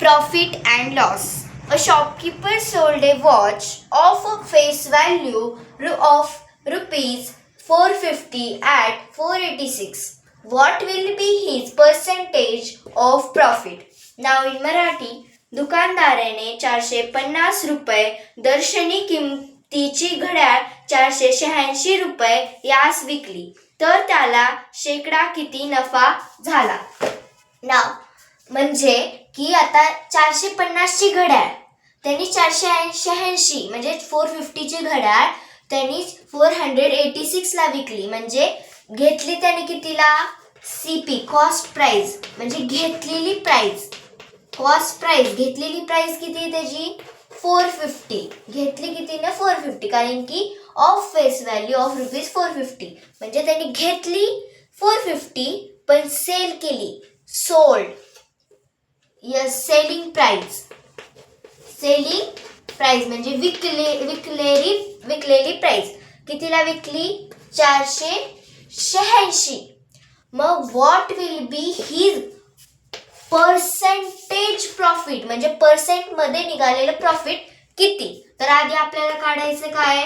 Profit and loss. A shopkeeper sold a watch of a face value of rupees 450 at 486. What will be his percentage of profit? Now in Marathi, दुकानदाराने चारशे पन्नास रुपये दर्शनी किमतीची घड्याळ चारशे शहाऐंशी रुपये यास विकली तर त्याला शेकडा किती नफा झाला ना म्हणजे की आता चारशे पन्नासची घड्याळ. त्यांनी चारशे शहाऐंशी म्हणजे फोर फिफ्टीची घड्याळ त्यांनी फोर हंड्रेड एटी सिक्सला विकली. म्हणजे घेतली त्याने कितीला? सी पी कॉस्ट प्राईज म्हणजे घेतलेली प्राईज कॉस्ट प्राईज घेतलेली प्राईज किती आहे त्याची? Four fifty. घेतली किती ना फोर फिफ्टी. कारण की of face value of rupees four fifty म्हणजे त्यांनी घेतली फोर फिफ्टी पण सेल केली. Sold yes selling price selling price म्हणजे विकले विकलेली विकलेली प्राईज कितीला विकली? चारशे शहाऐंशी. मग what will be his percentage profit म्हणजे पर्सेंटमध्ये निघालेलं प्रॉफिट किती? तर आधी आपल्याला काढायचं काय?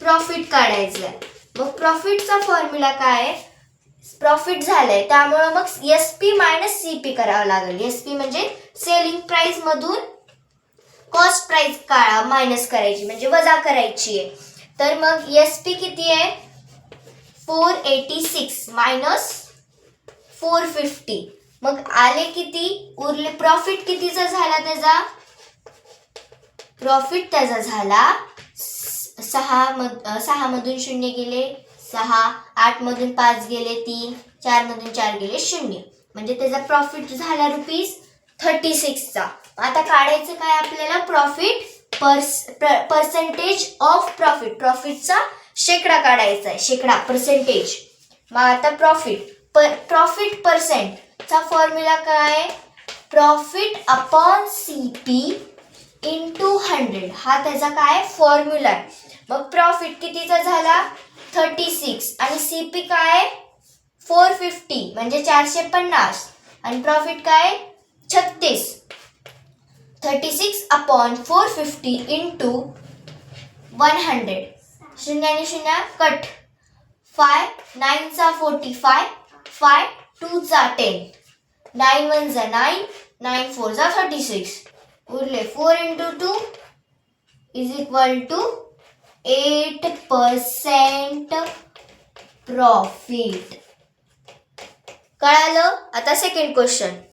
प्रॉफिट काढायचं आहे मग प्रॉफिटचा फॉर्म्युला काय? आहे प्रॉफिट झालंय. त्यामुळं मग S P minus C P करावं लागेल. एस पी म्हणजे सेलिंग प्राइस मधून कॉस्ट प्राइस काढा मायनस करायची. म्हणजे वजा करायची आहे. तर मग एस पी किती आहे? Four eighty six minus four fifty मग आले किती? उरले प्रॉफिट कितीचा झाला त्याचा? प्रॉफिट त्याचा झाला सहा मध सहा मधून शून्य गेले. सहा आठ मधून पाच गेले तीन चार मधून चार गेले शून्य. म्हणजे त्याचा प्रॉफिट झाला रुपीज थर्टी सिक्सचा आता काढायचं काय आपल्याला? Profit per percentage of profit प्रॉफिटचा शेकडा काढायचा आहे. शेकडा पर्सेंटेज मग आता प्रॉफिट पर प्रॉफिट पर्सेंटचा फॉर्म्युला काय? Profit upon C P into hundred हा त्याचा काय? फॉर्म्युला आहे. मग प्रॉफिट कितीचा झाला? Thirty six. आणि सी पी काय? Four fifty. म्हणजे चारशे पन्नास. आणि प्रॉफिट काय? छत्तीस. Thirty six upon four fifty into one hundred. शून्य आणि शून्य कट. फाय नाईनचा फोर्टी फाय फाय टूचा टेन. नाईन वनचा नाईन नाईन फोरचा थर्टी सिक्स. उरले four into two is equal to eight percent profit. कळालं? आता सेकंड क्वेश्चन